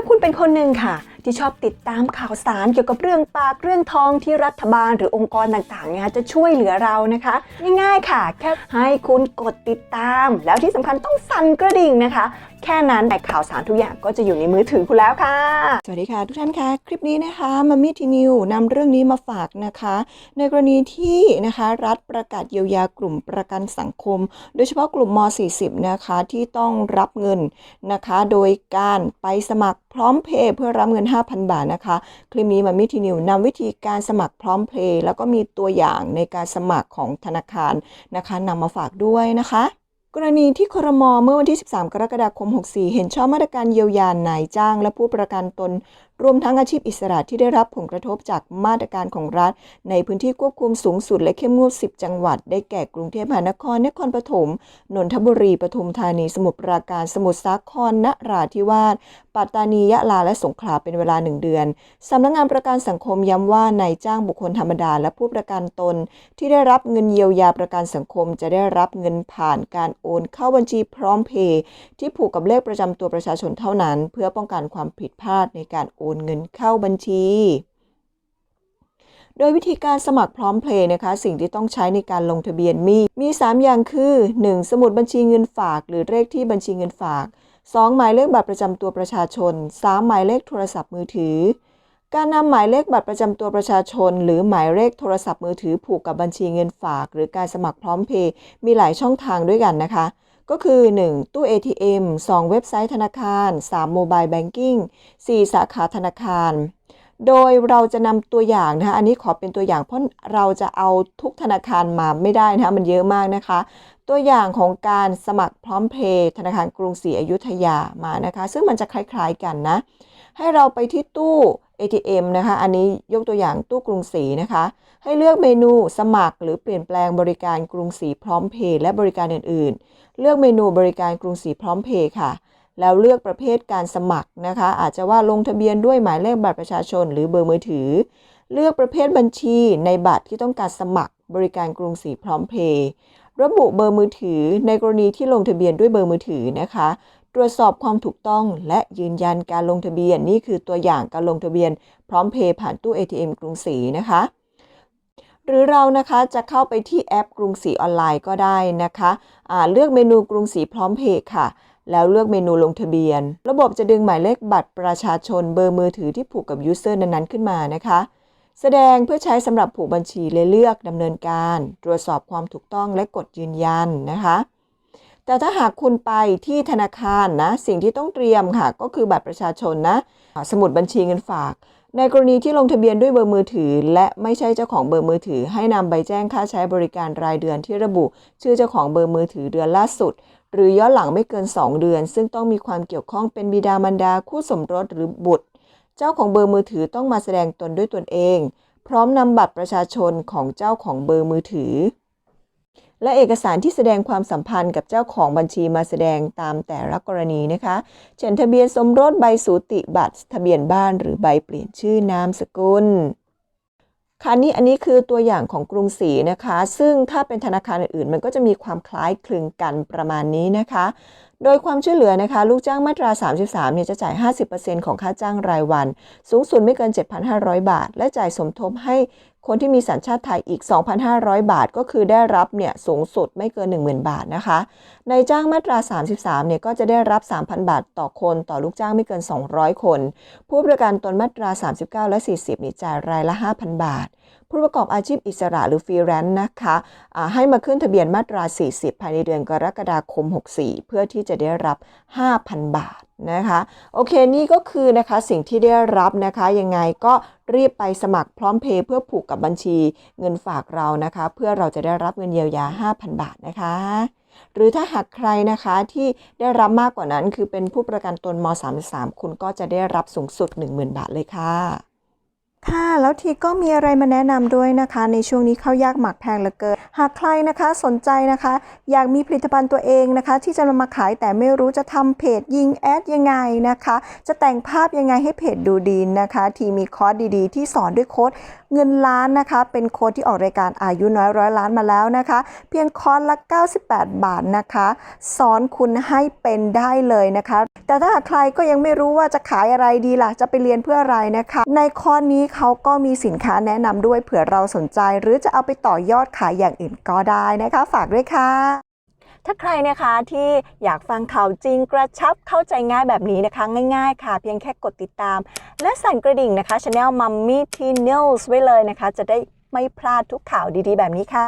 าคุณเป็นคนหนึ่งค่ะที่ชอบติดตามข่าวสารเกี่ยวกับเรื่องปากเรื่องทองที่รัฐบาลหรือองค์กรต่างๆเนี่ยจะช่วยเหลือเรานะคะ ง่ายๆค่ะ แค่ให้คุณกดติดตาม แล้วที่สำคัญต้องสั่นกระดิ่งนะคะ แค่นั้นแต่ข่าวสารทุกอย่างก็จะอยู่ในมือถือคุณแล้วค่ะ สวัสดีค่ะทุกท่านค่ะ คลิปนี้นะคะมามิทีนิวนำเรื่องนี้มาฝากนะคะ ในกรณีที่นะคะรัฐประกาศเยียวยากลุ่มประกันสังคม โดยเฉพาะกลุ่มม .40 นะคะที่ต้องรับเงินนะคะ โดยการไปสมัครพร้อมเพย์เพื่อรับเงิน5,000 บาทนะคะ คลิปนี้มามิทีนิวนำวิธีการสมัครพร้อมเพย์แล้วก็มีตัวอย่างในการสมัครของธนาคารนะคะนำมาฝากด้วยนะคะกรณีที่ครมเมื่อวันที่ 13 กรกฎาคม 64 เห็นชอบมาตรการเยียวยา นายจ้าง และผู้ประกันตน รวมทั้งอาชีพอิสระที่ได้รับผลกระทบจากมาตรการของรัฐ ในพื้นที่ควบคุมสูงสุดและเข้มงวด 10 จังหวัด ได้แก่กรุงเทพมหานคร นครปฐม นนทบุรี ปทุมธานี สมุทรปราการ สมุทรสาคร นราธิวาส ปัตตานี ยะลา และสงขลา เป็นเวลา1เดือน สำนักงานประกันสังคมย้ำว่านายจ้างบุคคลธรรมดาและผู้ประกันตน ที่ได้รับเงินเยียวยาประกันสังคม จะได้รับเงินผ่านการโอนเข้าบัญชีพร้อมเพย์ที่ผูกกับเลขประจำตัวประชาชนเท่านั้น เพื่อป้องกันความผิดพลาดในการโอนนเงินเข้าบัญชี โดยวิธีการสมัครพร้อมเพลย์นะคะ สิ่งที่ต้องใช้ในการลงทะเบียนมี มี 3 อย่างคือ 1. สมุดบัญชีเงินฝาก หรือเลขที่บัญชีเงินฝาก 2. หมายเลขบัตรประจำตัวประชาชน 3. หมายเลขโทรศัพท์มือถือการนำหมายเลขบัตรประจำตัวประชาชน หรือหมายเลขโทรศัพท์มือถือผูกกับบัญชีเงินฝาก หรือการสมัครพร้อมเพย์มีหลายช่องทางด้วยกันนะคะ ก็คือ 1. ตู้ ATM 2. เว็บไซต์ธนาคาร 3. โมบายแบงกิ้ง 4. สาขาธนาคาร โดยเราจะนำตัวอย่างนะคะอันนี้ขอเป็นตัวอย่างเพราะเราจะเอาทุกธนาคารมาไม่ได้นะคะมันเยอะมากนะคะ ตัวอย่างของการสมัครพร้อมเพย์ธนาคารกรุงศรีอยุธยามานะคะ ซึ่งมันจะคล้ายๆกันนะ ให้เราไปที่ตู้ ATM นะคะ อันนี้ยกตัวอย่างตู้กรุงศรีนะคะ ให้เลือกเมนูสมัคร หรือเปลี่ยนแปลงบริการกรุงศรีพร้อมเพย์และบริการอื่นๆ เลือกเมนูบริการกรุงศรีพร้อมเพย์ค่ะ แล้วเลือกประเภทการสมัครนะคะ อาจจะว่าลงทะเบียนด้วยหมายเลขบัตรประชาชน หรือเบอร์มือถือ เลือกประเภทบัญชีในบัตรที่ต้องการสมัคร บริการกรุงศรีพร้อมเพย์ระบุเบอร์มือถือในกรณีที่ลงทะเบียนด้วยเบอร์มือถือนะคะ ตรวจสอบความถูกต้องและยืนยันการลงทะเบียนนี่คือตัวอย่างการลงทะเบียน พร้อมเพย์ผ่านตู้ ATM กรุงศรีนะคะ หรือเรานะคะจะเข้าไปที่แอปกรุงศรีออนไลน์ก็ได้นะคะะเลือกเมนูกรุงศรีพร้อมเพย์ค่ะ แล้วเลือกเมนูลงทะเบียน ระบบจะดึงหมายเลขบัตรประชาชนเบอร์มือถือที่ผูกกับยูเซอร์นั้นๆขึ้นมานะคะแสดงเพื่อใช้สำหรับผูกบัญชีและเลือกดำเนินการ ตรวจสอบความถูกต้องและกดยืนยันนะคะ แต่ถ้าหากคุณไปที่ธนาคารนะสิ่งที่ต้องเตรียมค่ะ ก็คือบัตรประชาชนนะ สมุดบัญชีเงินฝาก ในกรณีที่ลงทะเบียนด้วยเบอร์มือถือ และไม่ใช่เจ้าของเบอร์มือถือ ให้นำใบแจ้งค่าใช้บริการรายเดือนที่ระบุชื่อเจ้าของเบอร์มือถือเดือนล่าสุด หรือย้อนหลังไม่เกิน 2 เดือน ซึ่งต้องมีความเกี่ยวข้องเป็นบิดามารดาคู่สมรสหรือบุตร เจ้าของเบอร์มือถือต้องมาแสดงตนด้วยตนเอง พร้อมนำบัตรประชาชนของเจ้าของเบอร์มือถือ และเอกสารที่แสดงความสัมพันธ์กับเจ้าของบัญชีมาแสดงตามแต่ละกรณีนะคะ เช่นทะเบียนสมรสใบสูติบัตร ทะเบียนบ้านหรือใบเปลี่ยนชื่อนามสกุลค่ะนี่อันนี้คือตัวอย่างของกรุงศรีนะคะ ซึ่งถ้าเป็นธนาคารอื่นๆ มันก็จะมีความคล้ายคลึงกันประมาณนี้นะคะ โดยความช่วยเหลือนะคะ ลูกจ้างมาตรา 33 เนี่ยจะจ่าย 50%ของค่าจ้างรายวัน สูงสุดไม่เกิน 7,500 บาท และจ่ายสมทบให้ คนที่มีสัญชาติไทยอีก 2,500 บาทก็คือได้รับเนี่ยสูงสุดไม่เกิน 10,000 บาทนะคะในจ้างมาตรา 33เนี่ยก็จะได้รับ 3,000 บาทต่อคน ต่อลูกจ้างไม่เกิน 200 คน ผู้ประกันตนมาตรา 39 และ 40นี่จ่ายรายละ 5,000 บาท ผู้ประกอบอาชีพอิสระหรือฟรีแลนซ์นะคะะให้มาขึ้นทะเบียนมาตรา 40 ภายในเดือนกรกฎาคม 64 เพื่อที่จะได้รับ 5,000 บาท นะคะโอเคนี่ก็คือนะคะสิ่งที่ได้รับนะคะยังไงก็รีบไปสมัครพร้อมเพย์เพื่อผูกกับบัญชีเงินฝากเรานะคะ เพื่อเราจะได้รับเงินเยียวยา 5,000 บาทนะคะ หรือถ้าหากใครนะคะที่ได้รับมากกว่านั้นคือเป็นผู้ประกันตนม .33 คุณก็จะได้รับสูงสุด 10,000 บาทเลยค่ะ ค่ะ แล้วทีก็มีอะไรมาแนะนำด้วยนะคะ ในช่วงนี้ข้าวยากหมักแพงเหลือเกิน หากใครนะคะสนใจนะคะ อยากมีผลิตภัณฑ์ตัวเองนะคะ ที่จะนำมาขายแต่ไม่รู้จะทำเพจยิงแอดยังไงนะคะ จะแต่งภาพยังไงให้เพจดูดีนะคะ ทีมีคอร์สดีๆ ที่สอนด้วยโค้ดเงินล้านนะคะ เป็นโค้ดที่ออกรายการอายุน้อยร้อยล้านมาแล้วนะคะ เพียงคอร์สละ 98 บาทนะคะ สอนคุณให้เป็นได้เลยนะคะ แต่ถ้าหากใครก็ยังไม่รู้ว่าจะขายอะไรดีล่ะจะไปเรียนเพื่ออะไรนะคะ ในคอร์สนี้เขาก็มีสินค้าแนะนำด้วยเผื่อเราสนใจ หรือจะเอาไปต่อยอดขายอย่างอื่นก็ได้นะคะ ฝากด้วยค่ะ ถ้าใครนะคะที่อยากฟังข่าวจริงกระชับเข้าใจง่ายแบบนี้นะคะ ง่ายๆ ค่ะ เพียงแค่กดติดตาม และสั่นกระดิ่งนะคะช anel Mummy T News ไว้เลยนะคะ จะได้ไม่พลาดทุกข่าวดีๆ แบบนี้ค่ะ